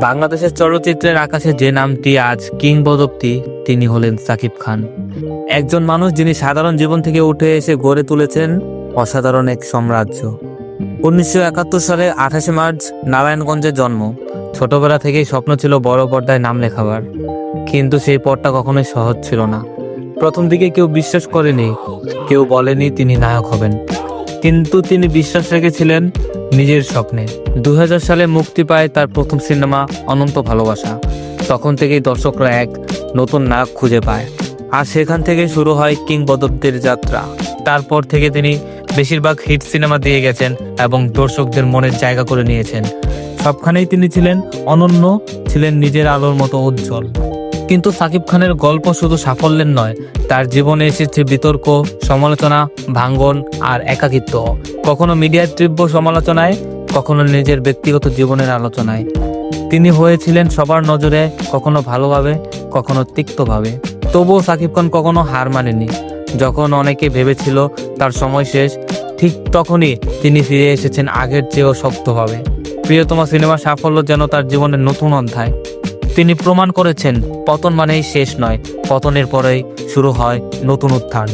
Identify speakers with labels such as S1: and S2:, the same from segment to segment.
S1: বাংলাদেশের চলচ্চিত্রের আকাশে যে নামটি আজ কিংবদন্তি, তিনি হলেন সাকিব খান। একজন মানুষ যিনি সাধারণ জীবন থেকে উঠে এসে গড়ে তুলেছেন অসাধারণ এক সাম্রাজ্য। উনিশশো একাত্তর সালে আঠাশে মার্চ নারায়ণগঞ্জে জন্ম। ছোটবেলা থেকেই স্বপ্ন ছিল বড় পর্দায় নাম লেখাবার। কিন্তু সেই পথটা কখনোই সহজ ছিল না। প্রথম দিকে কেউ বিশ্বাস করেনি, কেউ বলেনি তিনি নায়ক হবেন। কিন্তু তিনি বিশ্বাস রেখেছিলেন নিজের স্বপ্নে। দু সালে মুক্তি পায় তার প্রথম সিনেমা অনন্ত ভালোবাসা। তখন থেকেই দর্শকরা এক নতুন নায়ক খুঁজে পায়। আর সেখান থেকে শুরু হয় কিংবদন্তির যাত্রা। তারপর থেকে তিনি বেশিরভাগ হিট সিনেমা দিয়ে গেছেন এবং দর্শকদের মনের জায়গা করে নিয়েছেন। সবখানেই তিনি ছিলেন অনন্য, ছিলেন নিজের আলোর মতো উজ্জ্বল। কিন্তু সাকিব খানের গল্প শুধু সাফল্যের নয়, তার জীবনে এসেছে বিতর্ক, সমালোচনা, ভাঙ্গন আর একাকিত্ব। কখনো মিডিয়ার তীব্র সমালোচনায়, কখনো নিজের ব্যক্তিগত জীবনের আলোচনায়। তিনি হয়েছিলেন সবার নজরে কখনো ভালোভাবে, কখনো তিক্তভাবে। তবুও সাকিব খান কখনো হার মানেনি যখন অনেকে ভেবেছিল তার সময় শেষ, ঠিক তখনই তিনি ফিরে এসেছেন আগের চেয়েও শক্তভাবে। প্রিয়তমা সিনেমা সাফল্য যেন তার জীবনের নতুন অধ্যায়। তিনি প্রমাণ করেছেন পতন মানেই শেষ নয় পতনের পরেই শুরু হয় নতুন উত্থান।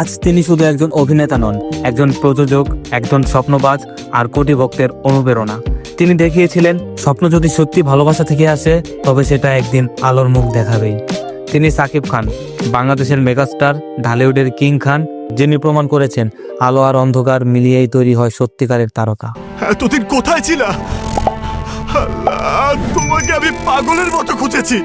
S1: আজ তিনি শুধু একজন অভিনেতা নন একজন প্রযোজক একজন স্বপ্নবাজ আর কোটি ভক্তের অনুপ্রেরণা। তিনি দেখিয়েছিলেন স্বপ্ন যদি সত্যি ভালোবাসা থেকে আসে তবে সেটা একদিন আলোর মুখ দেখাবেই। তিনি সাকিব খান বাংলাদেশের মেগাস্টার ঢালিউডের কিং খান যিনি প্রমাণ করেছেন আলো আর অন্ধকার মিলিয়েই তৈরি হয় সত্যিকারের তারকা।
S2: এতদিন কোথায় ছিলা? তোমাকে আমি পাগলের মতো খুঁজেছি।